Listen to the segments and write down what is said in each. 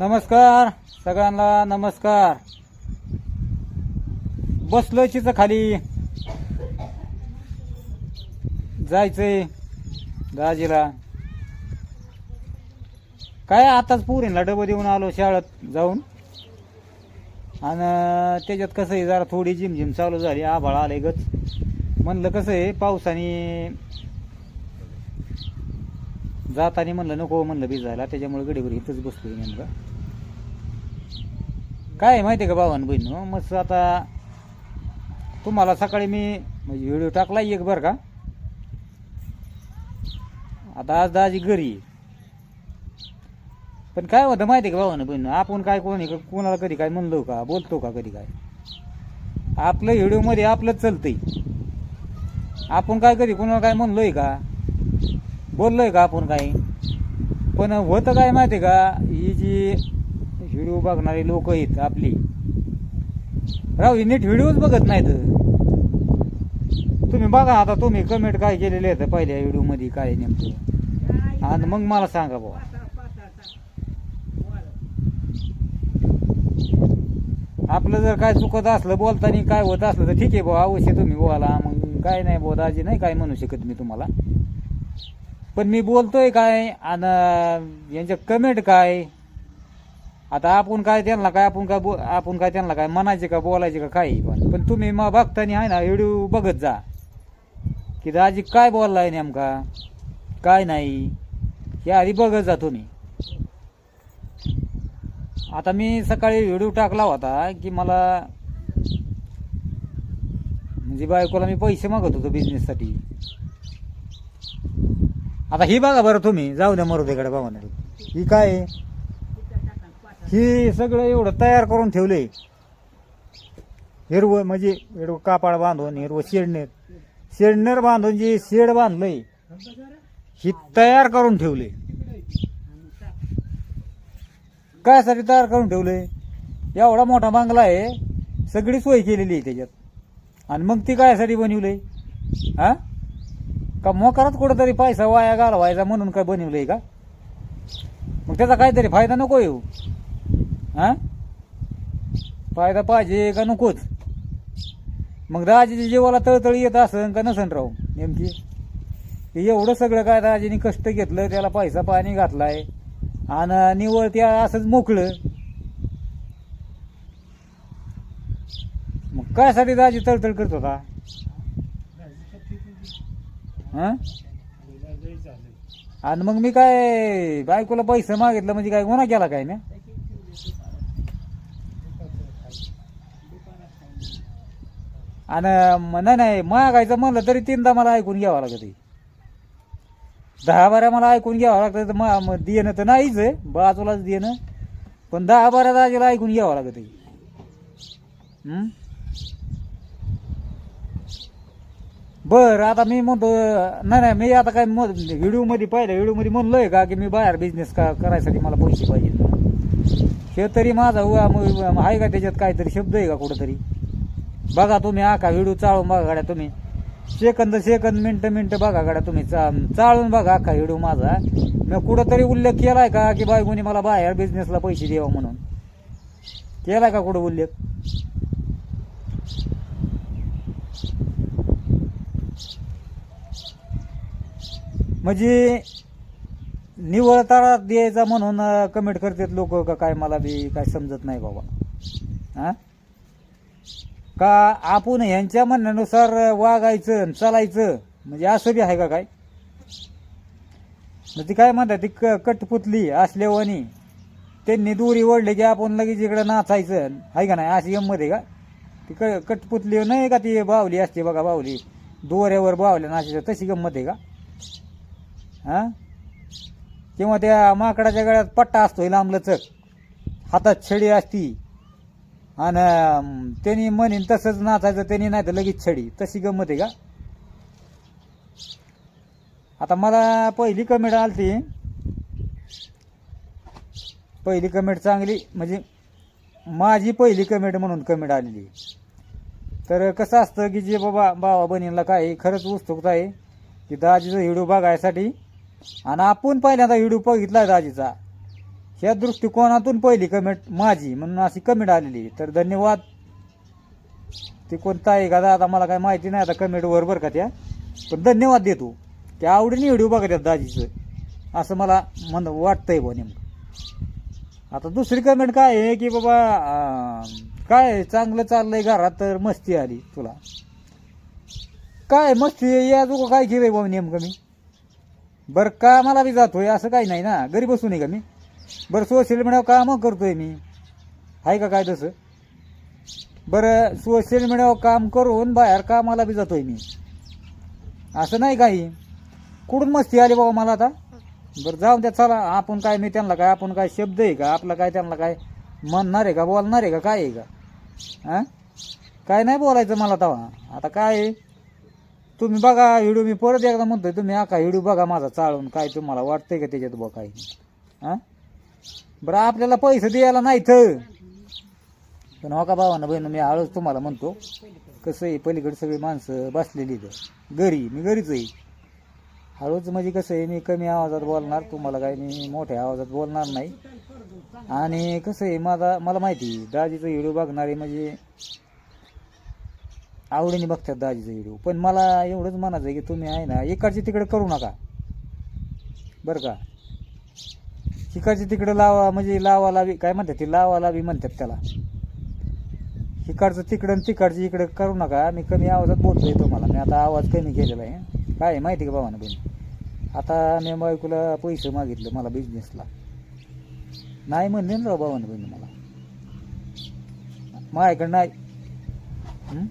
नमस्कार सगळ्यांना नमस्कार. बसलोय चिचं खाली. जायचंय दाजीला. काय आताच पुरीला डबं देऊन आलो शाळेत जाऊन. आणि त्याच्यात कसं आहे जरा थोडी झिमझिम चालू झाली आभाळ आले गच. म्हणलं कसं आहे पावसाने जाताना म्हणलं नको म्हणलं भिजायला. त्याच्यामुळे गडीवर इथंच बसतोय नेमकं. काय आहे माहिती आहे का भावान बहीण? हो, मग आता तुम्हाला सकाळी मी म्हणजे व्हिडिओ टाकला एक बरं का? आता आज दाजी घरी पण काय होतं माहिती आहे का भावानं बहीण? आपण काय कोणी कोणाला कधी काय म्हणलो का? बोलतो का कधी काय? आपलं व्हिडिओमध्ये आपलंच चालतंय. आपण काय कधी कोणाला काय म्हणलोय का? बोललोय का आपण काही? पण होतं काय माहिती आहे का? ही जी व्हिडिओ बघणारी लोक आहेत आपली. राव ही नीट व्हिडिओच बघत नाहीत. तुम्ही बघा आता तुम्ही कमेंट काय केलेले आहेत पहिल्या व्हिडिओमध्ये काय नेमकं? आणि मग मला सांगा बाबा आपलं जर काय चुकत असलं बोलताना काय होत असलं तर ठीक आहे भाऊ अवश्य तुम्ही बोला. मग काय नाही भाऊ दाजी नाही काय म्हणू शकत मी तुम्हाला. पण मी बोलतोय काय आणि यांच्या कमेंट काय? आता आपण काय त्यांना काय आपण काय बो आपण काय त्यांना काय म्हणायचे का बोलायचे का काही पण. पण तुम्ही मग बघताना आहे ना व्हिडिओ बघत जा. की दाजी काय बोललाय नेमका? काय नाही? या आधी बघत जा तुम्ही. आता मी सकाळी व्हिडिओ टाकला होता की मला म्हणजे बायकोला मी पैसे मागत होतो बिझनेससाठी आता ही बघा बरं तुम्ही. जाऊ द्या मरुदेकडे बघा ही काय आहे? ही सगळं एवढं तयार करून ठेवलंय. हिरवं म्हणजे हिरवं कापाड बांधून हिरवं शेडनेर शेडनेर बांधून जे शेड बांधलंय ही तयार करून ठेवले कायसाठी तयार करून ठेवले एवढा मोठा बांगला आहे सगळी सोय केलेली आहे त्याच्यात. आणि मग ती कायसाठी बनवलंय? हा? का मोकारात कुठंतरी पैसा वाया घालवायचा म्हणून काय बनवलंय का? मग त्याचा काहीतरी फायदा नको येऊ. हा? फायदा पाहिजे का नकोच? मग दाजीच्या जीवाला तळतळी येत असन का नसन राहू नेमकी? ते एवढं सगळं काय दाजीने कष्ट घेतलं त्याला पैसा पाणी घातलाय आणि निवळ त्या असंच मोकळं? मग कायसाठी दाजी तळतळ करत होता? हा? आणि मग मी काय बायकोला पैसे मागितलं म्हणजे काय गुन्हा केला काय ना आणि नाही नाही मागायचं म्हणलं तरी तीनदा मला ऐकून घ्यावं लागत दहा बारा मला ऐकून घ्यावं लागतं तर मा- देणं तर नाहीच आहे बाजूलाच देणं. पण दहा बारा दाजीला ऐकून घ्यावं लागत आहे. हं? बरं आता मी म्हणतो नाही नाही मी आता काय व्हिडिओमध्ये पाहिलं व्हिडिओमध्ये म्हणलोय का की मी बाहेर बिझनेस का करायसाठी मला पैसे पाहिजे हे तरी माझा उ- आहे का त्याच्यात काहीतरी शब्द आहे का कुठंतरी? बघा तुम्ही आका व्हिडिओ चाळून बघा गाड्या तुम्ही. सेकंद सेकंद मिनटं मिनटं बघा गाड्या तुम्ही. चा- चाळून बघा अख्खा व्हिडिओ माझा. मी कुठंतरी उल्लेख केलाय का की बायकोनी मला बाहेर बिझनेसला पैसे द्यावा म्हणून? केलाय का कुठं उल्लेख? म्हणजे निवळ तारा द्यायचा म्हणून कमेंट करतात लोक का काय मला बी काय समजत नाही बाबा. हा? का आपण ह्यांच्या म्हणण्यानुसार वागायचं आणि चालायचं म्हणजे असं बी आहे का काय? मग ती काय म्हणतात ती क कटपुतली असल्यावानी त्यांनी दुरी ओढली की आपण लगेच इकडं नाचायचं आहे का नाही? अशी गंमत आहे का? ती क कटपुतली नाही का ती बावली असते बघा बावली. दोऱ्यावर बावल्या नाचायचं तशी गंमत आहे का? हा? किंवा त्या माकडाच्या गळ्यात पट्टा असतो लांबलचक. हातात छडी असती. आणि त्यांनी म्हणेन तसंच नाचायचं त्यांनी नाही तर लगेच छडी. तशी गंमत आहे का? आता मला पहिली कमेंट आलती. पहिली कमेंट चांगली म्हणजे माझी पहिली कमेंट म्हणून कमेंट आलेली. तर कसं असतं की जे बाबा भावा बहिणीला काय खरंच उत्सुकता आहे की दाजीचा व्हिडिओ बघायसाठी आणि आपण पहिल्यांदा व्हिडिओ बघितला दाजीचा ह्या दृष्टिकोनातून पहिली कमेंट माझी म्हणून अशी कमेंट आलेली. तर धन्यवाद. ते कोणता आहे का आता मला काय माहिती नाही आता कमेंट वर बरं का त्या. पण धन्यवाद देतो. की आवडीने व्हिडिओ बघतात दाजीचं. असं मला म्हण वाटतंय बुवा नेमकं. आता दुसरी कमेंट काय आहे की बाबा काय चांगलं चाललंय घरात तर मस्ती आली तुला. काय मस्ती? या तुका काय केलंय बाबा नेमकं मी? बरं कामाला बी जातोय असं काही नाही ना. घरी बसून आहे का मी? बरं सोशल मीडियावर कामं करतोय मी. आहे का काय तसं? बरं सोशल मीडियावर काम करून बाहेर कामाला बी जातोय मी. असं नाही काही. कुठून मस्ती आली बाबा मला आता? बरं जाऊन द्या चला. आपण काय मी त्यांना काय आपण काय शब्द आहे का? आपला काय त्यांना काय म्हणणार आहे का बोलणार आहे का काय आहे का? हां काय नाही बोलायचं मला तेव्हा आता काय आहे? तुम्ही बघा व्हिडिओ मी परत एकदा म्हणतोय तुम्ही आका व्हिडिओ बघा माझा चाळून काय तुम्हाला वाटतंय का त्याच्यात बघा काही? हां? बरं आपल्याला पैसे द्यायला नाहीत. पण हो का भावानं बहिण मी हळूच तुम्हाला म्हणतो कसं आहे पलीकडे सगळी माणसं बसलेली तर घरी मी घरीच आहे. हळूच म्हणजे कसं आहे मी कमी आवाजात बोलणार तुम्हाला काय मी मोठ्या आवाजात बोलणार नाही. आणि कसं आहे माझा मला माहिती आहे, दाजीचं व्हिडिओ बघणारे म्हणजे आवडीने बघतात दाजीचा व्हिडिओ पण मला एवढंच म्हणायचं आहे की तुम्ही आहे ना इकडची तिकडे करू नका. बरं का? इकडची तिकडं लावा म्हणजे लावा लावी काय म्हणतात ते? लावा लावी म्हणतात त्याला. इकडचं तिकडं आणि तिकडची इकडं करू नका. मी कमी आवाजात बोलतोय तुम्हाला. मी आता आवाज कमी केलेला आहे. काय आहे माहिती का भावानं बहिणी आता मी बायकोला पैसे मागितले मला बिझनेसला नाही म्हणले ना राव भावानं बहिणी मला. माझ्याकडं नाही हं?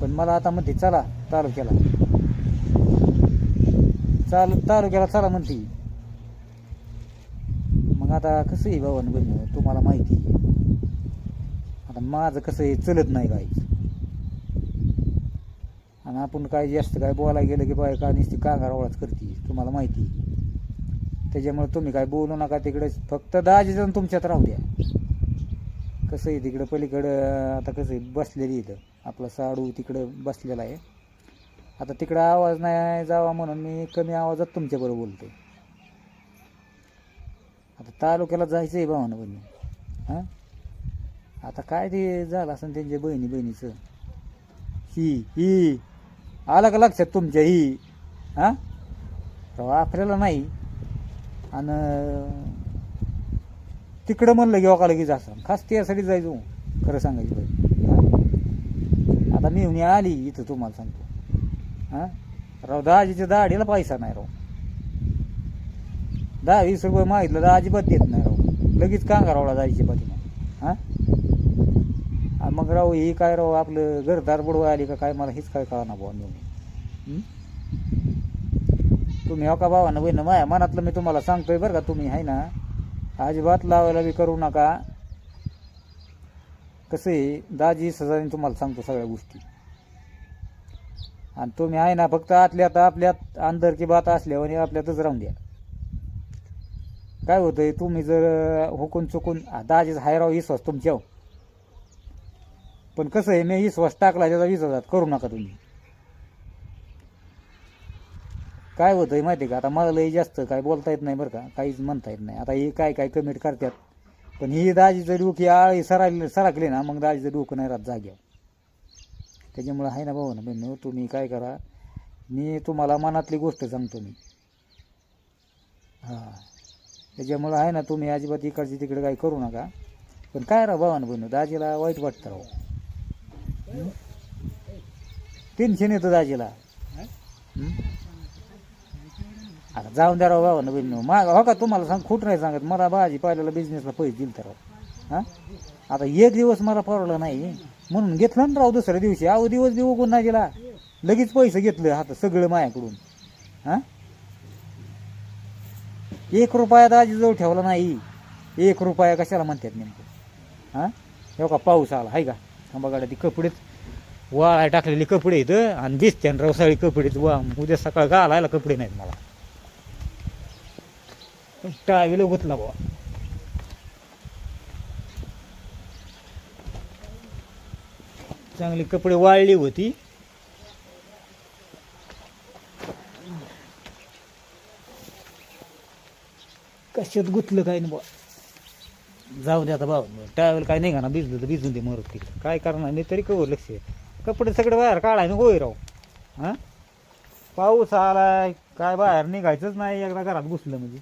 पण मला आता म्हणते चला तालुक्याला चाल तालुक्याला चला म्हणते. मग आता कसं आहे भावानं बहिण? तुम्हाला माहिती आहे. आता माझं कसं आहे चलत नाही काय आणि आपण काय जास्त काय बोलायला गेलं की बाय का नुसती कांगारावळाच करते. तुम्हाला माहिती आहे. त्याच्यामुळे तुम्ही काय बोलू नका तिकडे. फक्त दहाजी जण तुमच्यात राहू द्या. कसं आहे तिकडं पलीकडं आता कसं आहे बसलेली इथं. आपला साडू तिकडं बसलेला आहे. आता तिकडं आवाज नाही जावा म्हणून मी कमी आवाजात तुमच्याबरोबर बोलतो आता तालुक्याला जायचं आहे भावानं बहिणी हां? आता काय ते झालं असं त्यांच्या बहिणी बहिणीचं? ही ही. आलं का लक्षात तुमच्या ही? हां? वापरायला नाही. आणि तिकडं म्हणलं की ओका की असं खास त्यासाठी जायचो. खरं सांगायचं पाहिजे आता मी आली इथं तुम्हाला सांगतो. हां? राव दहाजीच्या दाढीला पैसा नाही राव. दहा वीस रुपये मागितलं तर अजिबात देत नाही राव. लगेच कांगारावला जायची पाठीमा हां? मग राव ही काय राव आपलं घरदार बुडवा आली का काय? मला हेच काय कळा ना बुवा तुम्ही हो का भावानं बहिणं माझ्या मनातलं मी तुम्हाला सांगतोय बरं का तुम्ही आहे ना. अजिबात लावायला बी करू नका. कसं आहे दाजी सजाने तुम्हाला सांगतो सगळ्या गोष्टी. आणि तुम्ही आहे ना फक्त आतल्यात आपल्यात अंदर की बात असल्यावर आपल्यातच राहून द्या. काय होतंय तुम्ही जर हुकून चुकून दाजीच हायराव विश्वास तुमच्यावर हो. पण कसं आहे मी विश्वास टाकला त्याचा विश्वासात करू नका तुम्ही. काय होतंय माहिती आहे का आता मला लई जास्त काय बोलता येत नाही बरं का काहीच म्हणता येत नाही. आता हे काय काय कमेंट करतात? पण ही दाजीचं डोकी आळी सरायली सरकली ना मग दाजीचं डोकं नाही राहत जाग्यावर त्याच्यामुळं आहे ना भाऊ ना बहिण तुम्ही काय करा मी तुम्हाला मनातली गोष्ट सांगतो मी. हां. त्याच्यामुळं आहे ना तुम्ही अजिबात इकडची तिकडे काही करू नका. पण काय राहा भावानं बहिण दाजीला वाईट वाटतं राहू टेन्शन येतं दाजीला. आता जाऊन द्या राव भावानं बहिण माग हो का तुम्हाला सांग खोट नाही सांगत. मला भाजी पाहिल्याला बिझनेसला पैसे दिलं तर राव. हां? आता एक दिवस मला परवडला नाही. म्हणून घेतलं ना राव दुसऱ्या दिवशी. अहो दिवस बी उगून नाही गेला लगेच पैसे घेतलं आता सगळं मायाकडून हां? एक रुपया आजीजवळ ठेवला नाही. एक रुपया कशाला म्हणतात नेमकं? हां? हो का पाऊस आला. आहे का? थांबा गाड्या ती कपडेच वाळाय टाकलेले कपडे इथं आणि दिसते आणि रवसाळी कपडेच वा उद्या सकाळ घालायला कपडे नाहीत मला. टावेल गुतला बुवा. चांगले कपडे वाळली होती. कशात गुतलं काय ना बा जाऊ दे आता बाबा ट्रॅव्हल काय नाही ना भिजलं तर भिजून दे मरत की काय करणार नाही तरी कवर लक्ष कपडे सगळे बाहेर काढाय ना होय राव. हां? पाऊस आलाय काय बाहेर निघायचंच नाही एकदा घरात घुसलं म्हणजे.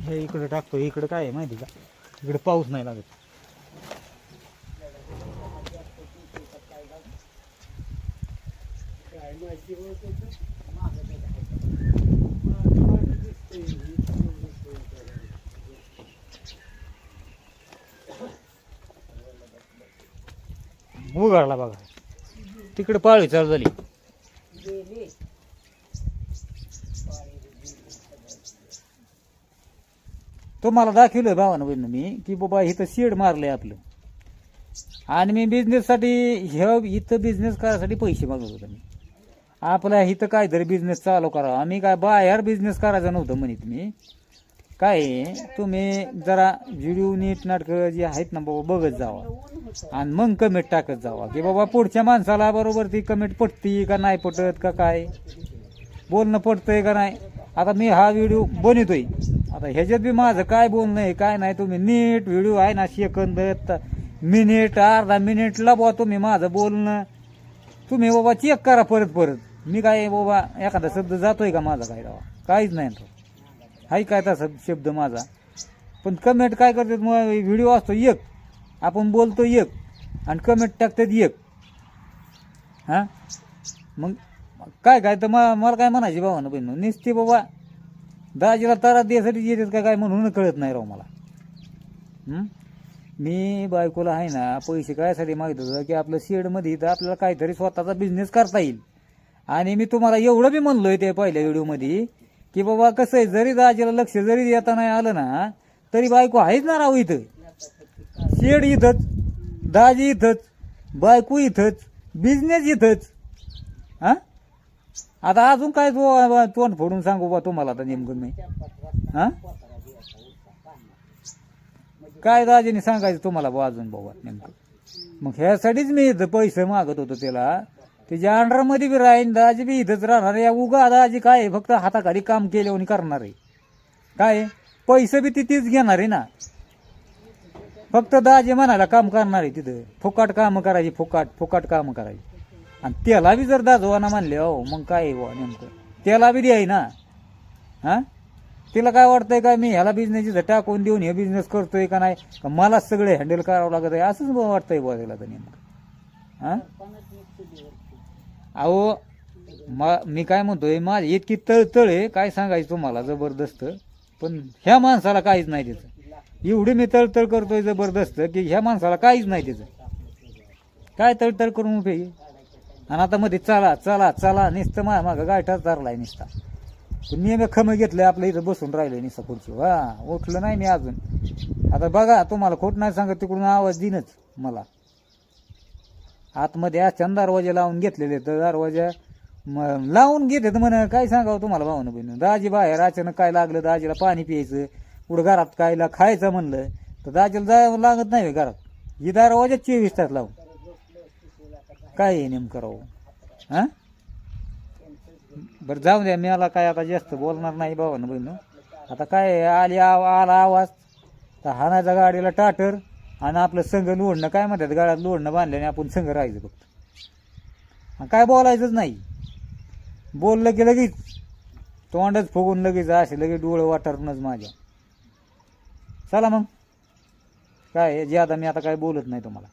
हे इकडे टाकतो इकडे काय आहे माहिती का? इकडे पाऊस नाही लागत. उघडला बघा. तिकडे पाळी चालू झाली. तुम्हाला दाखवलं भावानं बहिणं मी की बाबा इथं शेड मारलंय आपलं. आणि मी बिझनेससाठी ह्या इथं बिझनेस करायसाठी पैसे मागत होतो मी. आपल्या इथं काहीतरी बिझनेस चालू करावा आम्ही काय बाहेर बिझनेस करायचा नव्हतं म्हणित मी. काय आहे, तुम्ही जरा व्हिडिओ नीट नाटकं जी आहेत ना बाबा बघत जावा. आणि मग कमेंट टाकत जावा की बाबा पुढच्या माणसाला बरोबर ती कमेंट पटती का नाही पटत का काय? बोलणं पटतंय का नाही? आता मी हा व्हिडिओ बनवतोय. आता ह्याच्यात बी माझं काय बोलणं आहे काय नाही तुम्ही नीट व्हिडिओ आहे ना सेकंद त- मिनिट अर्धा मिनिटला बुवा तुम्ही माझं बोलणं. तुम्ही बाबा चेक करा परत परत मी काय बाबा एखादा शब्द जातोय का माझा काय रावा काहीच नाही. राव हाय काय तसा शब्द माझा? पण कमेंट काय करतात मग? व्हिडिओ असतो एक. आपण बोलतो एक. आणि कमेंट टाकतात एक. हां? मग काय काय तर मा मला काय म्हणायचे भावानं बहिण? निसते बाबा दाजीला तारा द्यायसाठी येतात काय काय म्हणून कळत नाही राव मला. मी बायकोला आहे ना पैसे कायसाठी मागित होतं की आपलं शेडमध्ये तर आपल्याला काहीतरी स्वतःचा बिझनेस करता येईल. आणि मी तुम्हाला एवढं बी म्हणलोय ते पहिल्या व्हिडिओमध्ये की बाबा कसं आहे जरी दाजीला लक्ष जरी येता नाही आलं ना तरी बायको आहेच ना राहू इथं. शेड इथंच दाजी इथंच बायको इथंच बिझनेस इथंच. हा? आता अजून काय तो तोंड फोडून सांगू बा तुम्हाला आता नेमकं मी. हा? काय दाजीने सांगायचं तुम्हाला बा अजून बाबा नेमकं? मग ह्यासाठीच मी इथं पैसे मागत होतो त्याला. त्याच्या अंडरमध्ये बी राहीन दाजी बी इथंच राहणार या उगा दाजी काय आहे, फक्त हाताखाली काम केल्यावर करणार आहे. काय आहे? पैसे बी तिथेच घेणार आहे ना. फक्त दाजी म्हणायला काम करणार आहे तिथं. फुकाट कामं करायची फुकाट फुकाट कामं करायची. आणि त्याला बी जर दाजवाना म्हणले हो मग काय आहे बुवा नेमकं? त्याला बी द्याय ना. हा? तिला काय वाटतंय काय मी ह्याला बिझनेस टाकून देऊन हे बिझनेस करतोय का नाही? का मलाच सगळे हँडल करावं लागत आहे? असंच बुवा वाटतंय बुवा तिला तर नेमकं. हा? अहो मा मी काय म्हणतोय माझी इतकी तळतळ आहे काय सांगायचं तुम्हाला जबरदस्त. पण ह्या माणसाला काहीच नाही त्याचं. एवढी मी तळतळ करतोय जबरदस्त की ह्या माणसाला काहीच नाही त्याचं. काय तळतळ करून उपयोगी आणि आता मध्ये चला चला चला निसतं मा मागं गायठाच चारलाय नुसता. पण मी खमं घेतलंय आपलं इथं बसून राहिलंय नुसतं खुर्ची वा उठलं नाही मी अजून. आता बघा तुम्हाला खोट नाही सांगत तिकडून आवाज देईनच मला. आतमध्ये असताना दरवाजे लावून घेतलेले तर दरवाजा लावून घेतात तर म्हण. काय सांगावं तुम्हाला भावनं बहिण दाजी बाहेर अचानक काय लागलं? दाजीला पाणी प्यायचं. पुढं घरात कायला खायचं म्हणलं? तर दाजीला जावं लागत नाही घरात. ही दरवाजा चोवीस तास लावून. काय आहे नेमकं राहू हां? बरं जाऊ द्या. मी आला काय आता जास्त बोलणार नाही भावानं बहिण आता काय आहे, आली आव आला आवाज? तर हाणायचा गाडीला टाटर. आणि आपलं संघ लोडणं काय म्हणतात गाड्यात लोडणं बांधल्याने आपण संघ राहायचं फक्त. काय बोलायचंच नाही. बोललं की लगेच तोंडच फुगून लगेच असे लगेच डोळं वाटरूनच माझ्या. चला मग. काय आहे, आता मी आता काय बोलत नाही तुम्हाला.